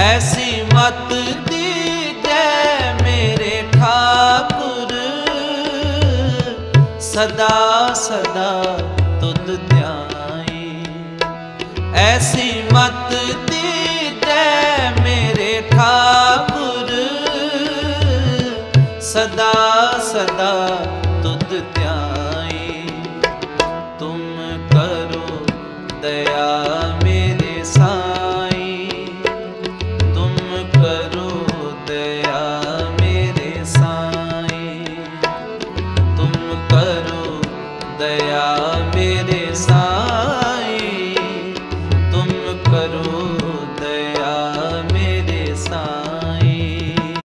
ਐਸੀ ਮਤ ਦੀਜੈ ਮੇਰੇ ਠਾਕੁਰ ਸਦਾ ਸਦਾ ਤੁਧ ਧਿਆਈ ਐਸੀ ਮਤ ਦੀ ਸਦਾ ਸਦਾ ਤੁਧ ਧਿਆਏ। ਤੁਮ ਕਰੋ ਦਇਆ ਮੇਰੇ ਸਾਈ ਤੁਮ ਕਰੋ ਦਇਆ ਮੇਰੇ ਸਾਈ ਤੁਮ ਕਰੋ ਦਇਆ ਮੇਰੇ